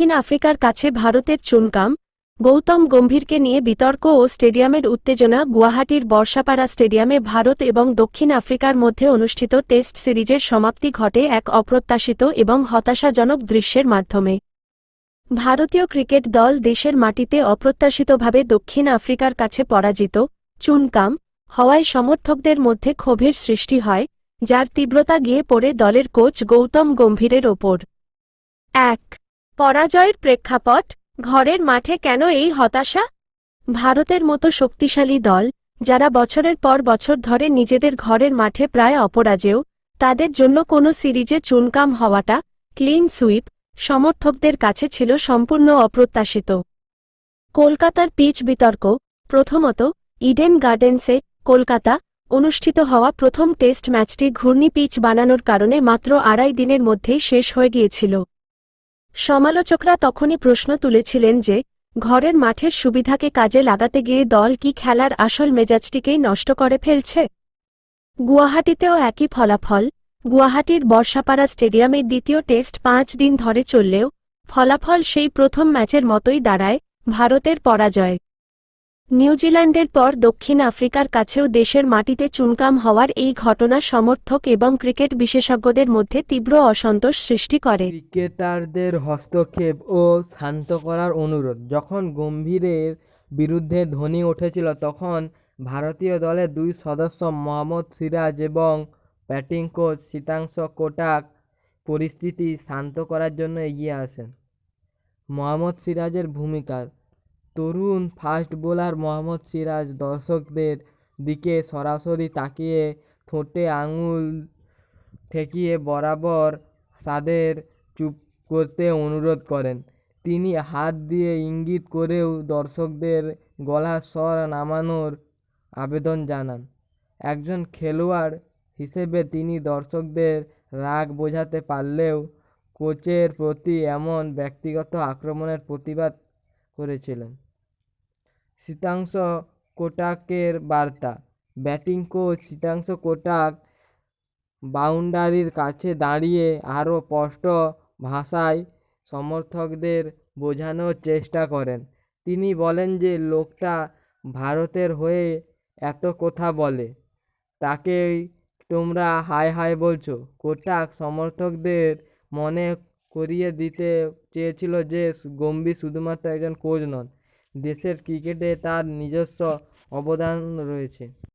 দক্ষিণ আফ্রিকার কাছে ভারতের চুনকাম, গৌতম গম্ভীরকে নিয়ে বিতর্ক ও স্টেডিয়ামের উত্তেজনা, গুয়াহাটির বর্ষাপাড়া স্টেডিয়ামে ভারত এবং দক্ষিণ আফ্রিকার মধ্যে অনুষ্ঠিত টেস্ট সিরিজের সমাপ্তি ঘটে এক অপ্রত্যাশিত এবং হতাশাজনক দৃশ্যের মাধ্যমে। ভারতীয় ক্রিকেট দল দেশের মাটিতে অপ্রত্যাশিতভাবে দক্ষিণ আফ্রিকার কাছে পরাজিত, চুনকাম হওয়ায় সমর্থকদের মধ্যে ক্ষোভের সৃষ্টি হয়, যার তীব্রতা গিয়ে পড়ে দলের কোচ গৌতম গম্ভীরের ওপর। এক পরাজয়ের প্রেক্ষাপট, ঘরের মাঠে কেন এই হতাশা? ভারতের মতো শক্তিশালী দল, যারা বছরের পর বছর ধরে নিজেদের ঘরের মাঠে প্রায় অপরাজেয়, তাদের জন্য কোনো সিরিজে চুনকাম হওয়াটা, ক্লিন সুইপ, সমর্থকদের কাছে ছিল সম্পূর্ণ অপ্রত্যাশিত। কলকাতার পিচ বিতর্ক, প্রথমত, ইডেন গার্ডেন্সে কলকাতা অনুষ্ঠিত হওয়া প্রথম টেস্ট ম্যাচটি ঘূর্ণি পিচ বানানোর কারণে মাত্র আড়াই দিনের মধ্যেই শেষ হয়ে গিয়েছিল। সমালোচকরা তখনই প্রশ্ন তুলেছিলেন যে, ঘরের মাঠের সুবিধাকে কাজে লাগাতে গিয়ে দল কি খেলার আসল মেজাজটিকেই নষ্ট করে ফেলছে? গুয়াহাটিতেও একই ফলাফল। গুয়াহাটির বর্ষাপাড়া স্টেডিয়ামে দ্বিতীয় টেস্ট পাঁচ দিন ধরে চললেও ফলাফল সেই প্রথম ম্যাচের মতোই দাঁড়ায় ভারতের পরাজয়। নিউজিল্যান্ডের পর দক্ষিণ আফ্রিকার কাছেও দেশের মাটিতে চুনকাম হওয়ার এই ঘটনা সমর্থক এবং ক্রিকেট বিশেষজ্ঞদের মধ্যে তীব্র অসন্তোষ সৃষ্টি করে। ক্রিকেটারদের হস্তক্ষেপ ও শান্ত করার অনুরোধ। যখন গম্ভীরের বিরুদ্ধে ধ্বনি উঠেছিল, তখন ভারতীয় দলের দুই সদস্য মোহাম্মদ সিরাজ এবং ব্যাটিং কোচ শীতাংশ কোটাক পরিস্থিতি শান্ত করার জন্য এগিয়ে আসেন। মোহাম্মদ সিরাজের ভূমিকা তরুণ ফাস্ট বোলার মোহাম্মদ সিরাজ দর্শকদের দিকে সরাসরি তাকিয়ে ঠোঁটে আঙুল ঠেকিয়ে বরাবর তাদের চুপ করতে অনুরোধ করেন। তিনি হাত দিয়ে ইঙ্গিত করেও দর্শকদের গলার স্বর নামানোর আবেদন জানান। একজন খেলোয়াড় হিসেবে তিনি দর্শকদের রাগ বোঝাতে পারলেও কোচের প্রতি এমন ব্যক্তিগত আক্রমণের প্রতিবাদ করেছিলেন। শীতাংশ কোটাকের বার্তা। ব্যাটিং কোচ শীতাংশ কোটাক বাউন্ডারির কাছে দাঁড়িয়ে আরও স্পষ্ট ভাষায় সমর্থকদের বোঝানোর চেষ্টা করেন। তিনি বলেন যে, লোকটা ভারতের হয়ে এত কথা বলে। তাকেই তোমরা হায় হায় বলছো। কোটাক সমর্থকদের মনে করিয়ে দিতে চেয়েছিল যে, গম্ভীর শুধুমাত্র একজন কোচ নন দেশের ক্রিকেটে তার নিজস্ব অবদান রয়েছে।